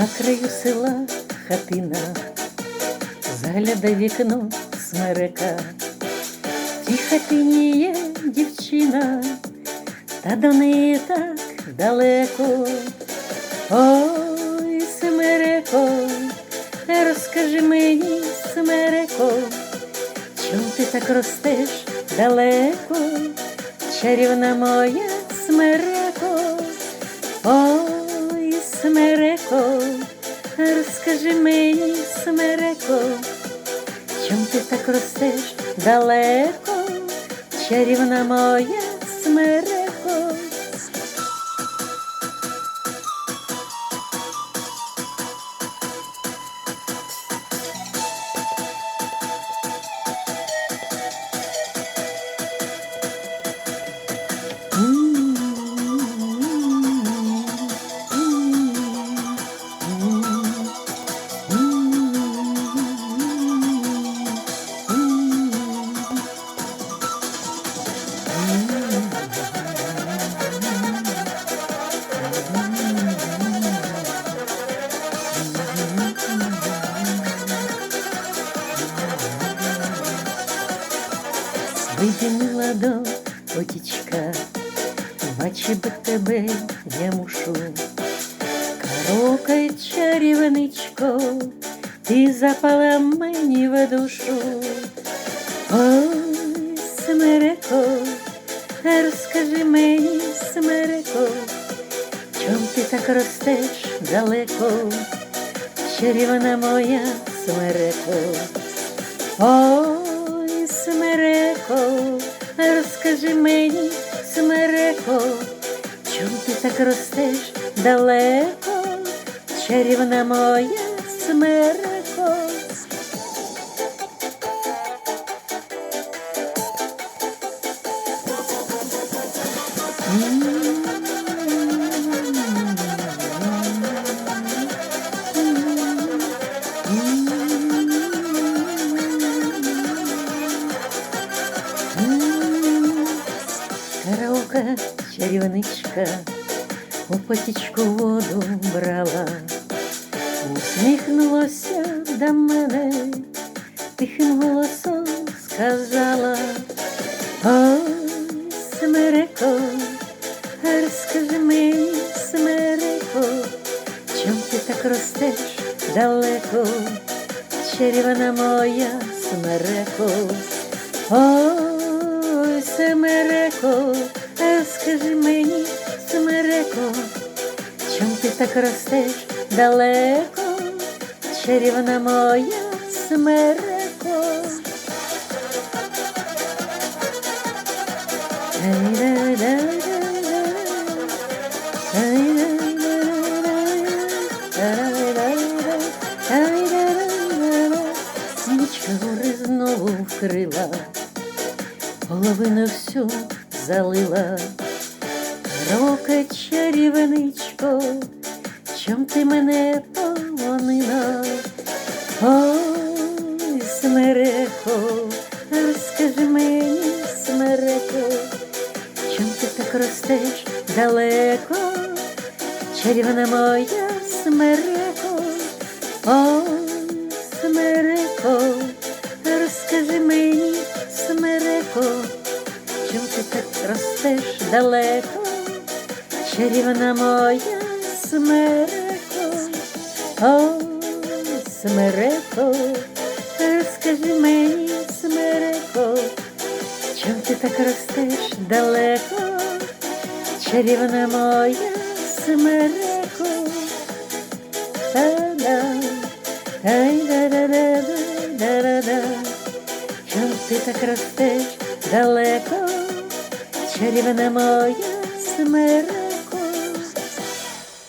На краю села хатина, загляда вікно смерека. В тій хатині є дівчина, та до неї так далеко. Ой, смереко, розкажи мені, смереко, чом ти так ростеш далеко, чарівна моя смереко, ой, смереко, розкажи мені, смереко, чом ти так ростеш далеко, чарівна моя смереко. Виділила до потічка, бачи би тебе я мушу. Карокай чарівничко, ти запала мені в душу. Ой, смереко, розкажи мені, смереко, чом ти так ростеш далеко, чарівна моя смереко. Ой, розкажи мені, смереко, чом ти так ростеш далеко, чарівна моя смереко. Караока чарівничка у потічку воду брала, усміхнулася до мене, тихим голосом сказала, ой, смереко, розкажи мені, смереко, чом ти так ростеш далеко, чарівна моя смереко. Ой, Семереко, скажи мені, Семереко, чом ти так ростеш далеко, чарівна моя Семереко. Нічка гори знову вкрила половину всю залила. Рока чарівничко, чом ти мене полонила? Ой, смереко, розкажи мені, смереко, чом ти так ростеш далеко, чарівна моя смереко, ой, ростеш далеко, чарівна моя смереко, ой, смереко, розкажи мені, смереко, чом ти так ростеш далеко, чарівна моя смереко. Та-да, ай-да-да-да-да-да-да. Чом ти так ростеш далеко, чарівна моя смерть.